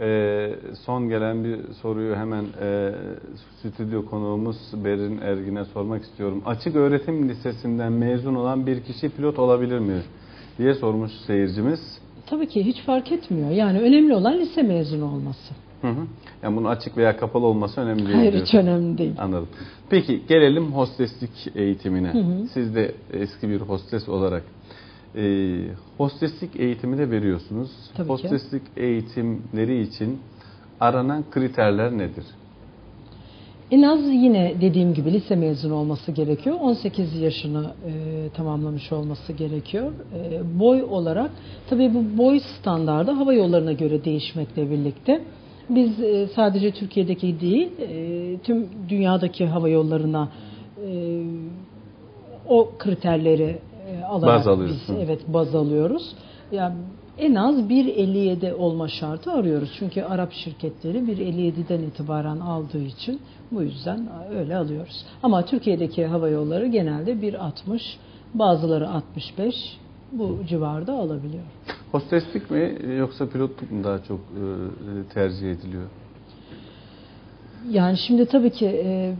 Ee, son gelen bir soruyu hemen e, stüdyo konuğumuz Berin Ergin'e sormak istiyorum. Açık öğretim lisesinden mezun olan bir kişi pilot olabilir mi diye sormuş seyircimiz. Tabii ki hiç fark etmiyor. Yani önemli olan lise mezunu olması. Hı hı. Yani bunun açık veya kapalı olması önemli değil Hayır diyorsun. hiç önemli değil. Anladım. Peki gelelim hosteslik eğitimine. Hı hı. Siz de eski bir hostes olarak e, hosteslik eğitimi de veriyorsunuz. Tabii ki. hosteslik eğitimleri için aranan kriterler nedir? En az yine dediğim gibi lise mezunu olması gerekiyor. 18 yaşını e, tamamlamış olması gerekiyor. E, boy olarak tabii bu boy standardı hava yollarına göre değişmekle birlikte biz e, sadece Türkiye'deki değil e, tüm dünyadaki hava yollarına e, o kriterleri e, alarak Baz alıyorsun. biz evet baz alıyoruz. Yani en az 1.57 olma şartı arıyoruz. Çünkü Arap şirketleri 1.57'den itibaren aldığı için bu yüzden öyle alıyoruz. Ama Türkiye'deki hava yolları genelde 1.60, bazıları 65 bu civarda alabiliyor. Hosteslik mi yoksa pilotluk mu daha çok e, tercih ediliyor? Yani şimdi tabii ki e,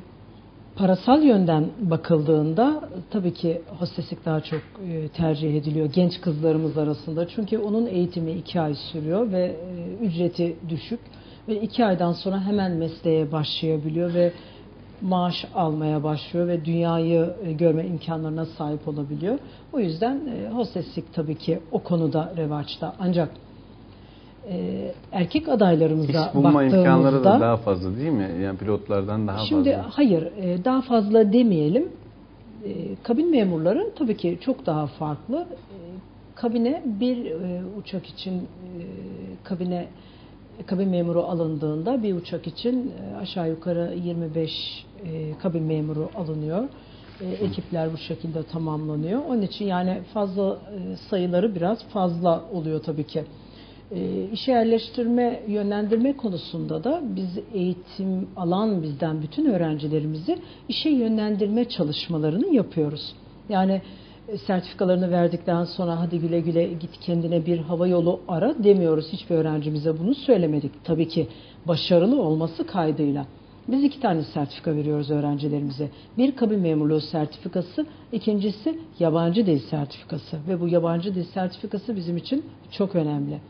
parasal yönden bakıldığında tabii ki hosteslik daha çok e, tercih ediliyor genç kızlarımız arasında. Çünkü onun eğitimi iki ay sürüyor ve e, ücreti düşük ve iki aydan sonra hemen mesleğe başlayabiliyor ve maaş almaya başlıyor ve dünyayı e, görme imkanlarına sahip olabiliyor. O yüzden e, hosteslik tabii ki o konuda revaçta. Ancak e, erkek adaylarımıza İş bulma imkanları da baktığımızda daha fazla değil mi? Yani pilotlardan daha Şimdi fazla. hayır, e, daha fazla demeyelim. E, Kabin memurları tabii ki çok daha farklı. E, Kabine bir e, uçak için e, kabine kabin memuru alındığında bir uçak için e, aşağı yukarı 25 e, kabin memuru alınıyor. E, Ekipler bu şekilde tamamlanıyor. Onun için yani fazla e, sayıları biraz fazla oluyor tabii ki. E, işe yerleştirme, yönlendirme konusunda da biz eğitim alan bizden bütün öğrencilerimizi işe yönlendirme çalışmalarını yapıyoruz. Yani e, sertifikalarını verdikten sonra hadi güle güle git kendine bir hava yolu ara demiyoruz. Hiçbir öğrencimize bunu söylemedik. Tabii ki başarılı olması kaydıyla. Biz iki tane sertifika veriyoruz öğrencilerimize. Bir kabin memurluğu sertifikası, ikincisi yabancı dil sertifikası. Ve bu yabancı dil sertifikası bizim için çok önemli.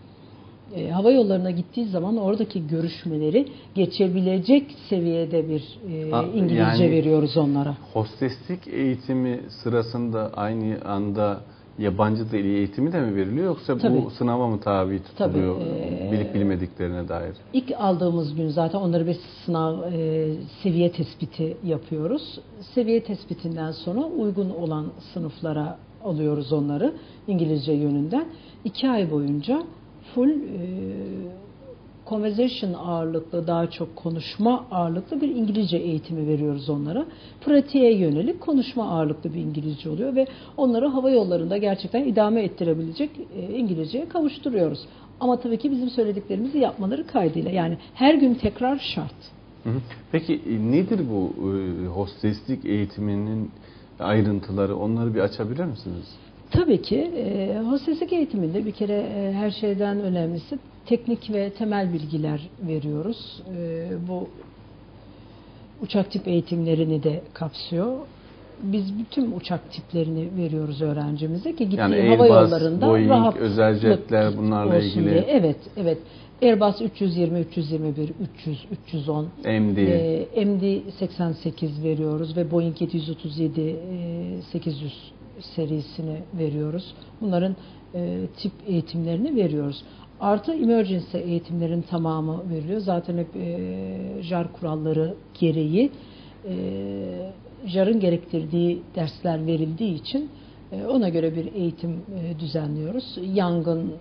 E, hava yollarına gittiği zaman oradaki görüşmeleri geçebilecek seviyede bir e, Ha, İngilizce yani- veriyoruz onlara. Hosteslik eğitimi sırasında aynı anda yabancı dil eğitimi de mi veriliyor yoksa Tabii. bu sınava mı tabi tutuluyor Tabii, ee, bilip bilmediklerine dair? İlk aldığımız gün zaten onları bir sınav e, seviye tespiti yapıyoruz. Seviye tespitinden sonra uygun olan sınıflara alıyoruz onları İngilizce yönünden. İki ay boyunca full e, conversation ağırlıklı daha çok konuşma ağırlıklı bir İngilizce eğitimi veriyoruz onlara. Pratiğe yönelik konuşma ağırlıklı bir İngilizce oluyor ve onları hava yollarında gerçekten idame ettirebilecek e, İngilizceye kavuşturuyoruz. Ama tabii ki bizim söylediklerimizi yapmaları kaydıyla. Yani her gün tekrar şart. Peki e, nedir bu e, hosteslik eğitiminin ayrıntıları? Onları bir açabilir misiniz? Tabii ki e, hosteslik eğitiminde bir kere e, her şeyden önemlisi teknik ve temel bilgiler veriyoruz. E, bu uçak tip eğitimlerini de kapsıyor. Biz bütün uçak tiplerini veriyoruz öğrencimize ki gittiği Yani hava yollarında Boeing, rahat özel jetler bunlarla ilgili. diye. Evet, evet. Airbus 320, 321, 300, 310, MD. e, MD 88 veriyoruz ve Boeing 737 e, 800 serisini veriyoruz. Bunların e, tip eğitimlerini veriyoruz. Artı emergency eğitimlerin tamamı veriliyor. Zaten hep e, JAR kuralları gereği e, JAR'ın gerektirdiği dersler verildiği için e, ona göre bir eğitim e, düzenliyoruz. Yangın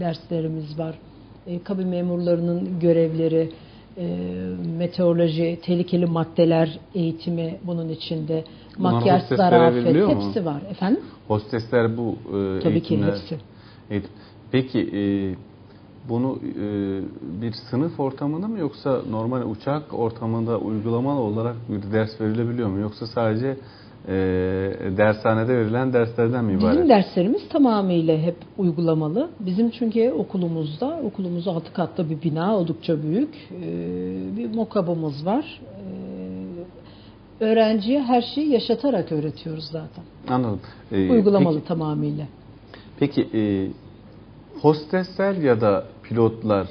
derslerimiz var. E, kabin memurlarının görevleri, e, meteoroloji, tehlikeli maddeler eğitimi bunun içinde, Bunlar makyaj, zarafet veriliyor mu? hepsi var. Efendim? Hostesler bu e, Tabii ki eğitimler... hepsi. Eğitim. Peki e, bunu e, bir sınıf ortamında mı yoksa normal uçak ortamında uygulamalı olarak bir ders verilebiliyor mu? Yoksa sadece e, dershanede verilen derslerden mi ibaret? Bizim derslerimiz tamamıyla hep uygulamalı. Bizim çünkü okulumuzda, okulumuz altı katlı bir bina, oldukça büyük. Ee, bir mokabımız var. Ee, öğrenciye her şeyi yaşatarak öğretiyoruz zaten. Anladım. Ee, Uygulamalı peki- tamamıyla. Peki e, hostesler ya da pilotlar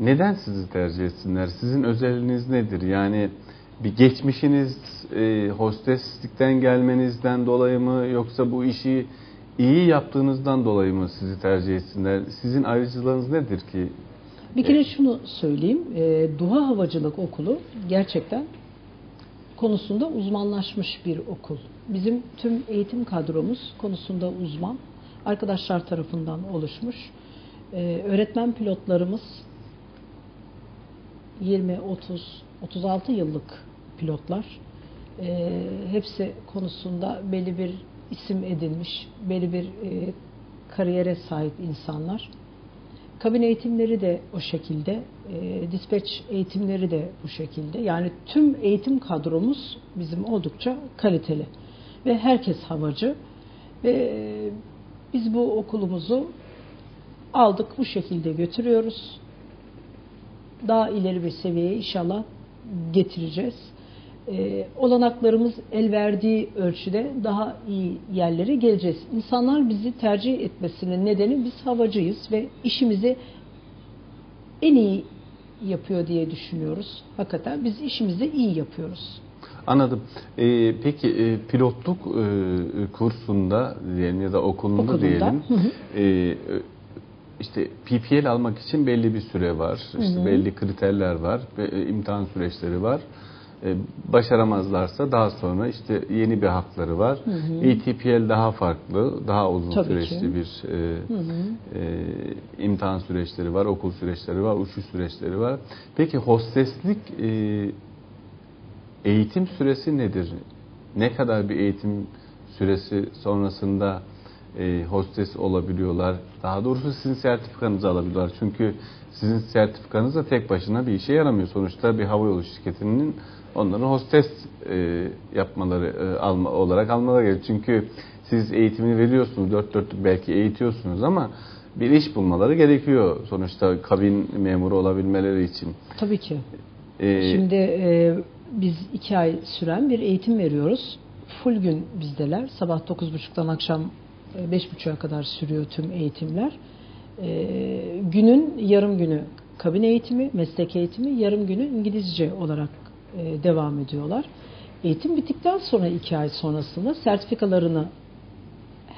neden sizi tercih etsinler? Sizin özelliğiniz nedir? Yani bir geçmişiniz e, hosteslikten gelmenizden dolayı mı yoksa bu işi iyi yaptığınızdan dolayı mı sizi tercih etsinler? Sizin ayrıcalığınız nedir ki? Bir kere şunu söyleyeyim. E, Duha Havacılık Okulu gerçekten konusunda uzmanlaşmış bir okul. Bizim tüm eğitim kadromuz konusunda uzman. Arkadaşlar tarafından oluşmuş. E, öğretmen pilotlarımız 20, 30, 36 yıllık pilotlar. E, hepsi konusunda belli bir isim edinmiş, belli bir e, kariyere sahip insanlar. Kabin eğitimleri de o şekilde, e, dispatch eğitimleri de bu şekilde. Yani tüm eğitim kadromuz bizim oldukça kaliteli ve herkes havacı ve e, biz bu okulumuzu aldık bu şekilde götürüyoruz. Daha ileri bir seviyeye inşallah getireceğiz. E, olanaklarımız el verdiği ölçüde daha iyi yerlere geleceğiz. İnsanlar bizi tercih etmesinin nedeni biz havacıyız ve işimizi en iyi yapıyor diye düşünüyoruz. Hakikaten biz işimizi iyi yapıyoruz. Anladım. Ee, peki e, pilotluk e, kursunda diyelim ya da okulunda, Okulunda, diyelim. hı hı. e, işte PPL almak için belli bir süre var. İşte Hı hı. belli kriterler var ve e, imtihan süreçleri var. E, başaramazlarsa daha sonra işte yeni bir hakları var. Hı hı. ETPL daha farklı, daha uzun Tabii süreçli ki. bir e, Hı hı. e, imtihan süreçleri var, okul süreçleri var, uçuş süreçleri var. Peki hosteslik e, eğitim süresi nedir? Ne kadar bir eğitim süresi sonrasında e, hostes olabiliyorlar? Daha doğrusu sizin sertifikanızı alabiliyorlar. Çünkü sizin sertifikanız da tek başına bir işe yaramıyor. Sonuçta bir havayolu şirketinin onların hostes e, yapmaları e, alma, olarak almaları gerekiyor. Çünkü siz eğitimini veriyorsunuz, dört dörtlük belki eğitiyorsunuz ama bir iş bulmaları gerekiyor sonuçta kabin memuru olabilmeleri için. Tabii ki. E, Şimdi e, biz iki ay süren bir eğitim veriyoruz. Full gün bizdeler. Sabah 9.30'dan akşam e, 5.30'a kadar sürüyor tüm eğitimler. E, günün yarım günü kabin eğitimi, meslek eğitimi, yarım günü İngilizce olarak e, devam ediyorlar. Eğitim bittikten sonra iki ay sonrasında sertifikalarını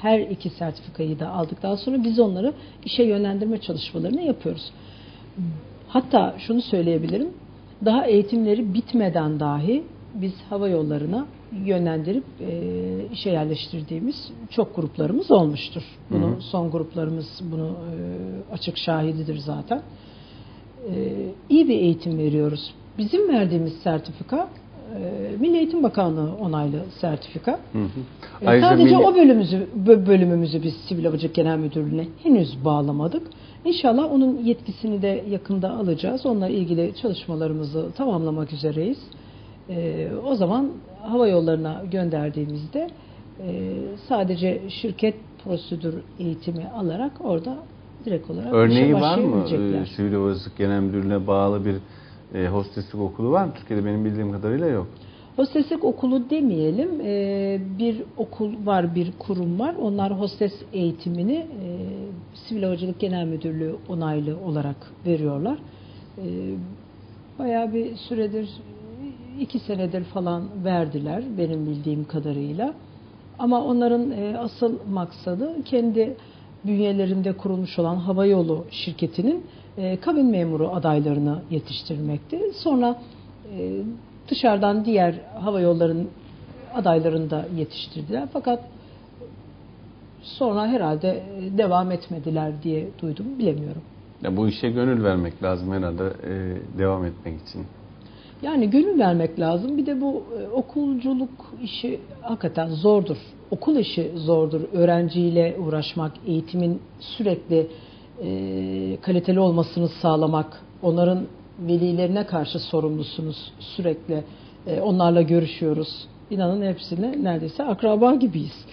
her iki sertifikayı da aldıktan sonra biz onları işe yönlendirme çalışmalarını yapıyoruz. Hatta şunu söyleyebilirim. Daha eğitimleri bitmeden dahi biz hava yollarına yönlendirip e, işe yerleştirdiğimiz çok gruplarımız olmuştur. Bunu Hı hı. son gruplarımız bunu e, açık şahididir zaten. E, iyi bir eğitim veriyoruz. Bizim verdiğimiz sertifika e, Milli Eğitim Bakanlığı onaylı sertifika. Hı hı. E, Ayrıca Sadece milli- o bölümümüzü, bö- bölümümüzü biz Sivil Havacılık Genel Müdürlüğü'ne henüz bağlamadık. İnşallah onun yetkisini de yakında alacağız. Onunla ilgili çalışmalarımızı tamamlamak üzereyiz. E, o zaman hava yollarına gönderdiğimizde e, sadece şirket prosedür eğitimi alarak orada direkt olarak Örneği var mı? Sivil Havacılık Genel Müdürlüğü'ne bağlı bir e, hosteslik okulu var mı? Türkiye'de benim bildiğim kadarıyla yok. Hosteslik okulu demeyelim, e, bir okul var, bir kurum var. Onlar hostes eğitimini e, Sivil Havacılık Genel Müdürlüğü onaylı olarak veriyorlar. E, Bayağı bir süredir, iki senedir falan verdiler benim bildiğim kadarıyla. Ama onların e, asıl maksadı kendi bünyelerinde kurulmuş olan havayolu şirketinin e, kabin memuru adaylarını yetiştirmekti. Sonra e, dışarıdan diğer hava yolların adaylarını da yetiştirdiler. Fakat sonra herhalde e, devam etmediler diye duydum. Bilemiyorum. Ya bu işe gönül vermek lazım herhalde e, devam etmek için. Yani gönül vermek lazım. Bir de bu e, okulculuk işi hakikaten zordur. Okul işi zordur. Öğrenciyle uğraşmak, eğitimin sürekli e, kaliteli olmasını sağlamak, onların velilerine karşı sorumlusunuz sürekli. E, onlarla görüşüyoruz. İnanın hepsine neredeyse akraba gibiyiz.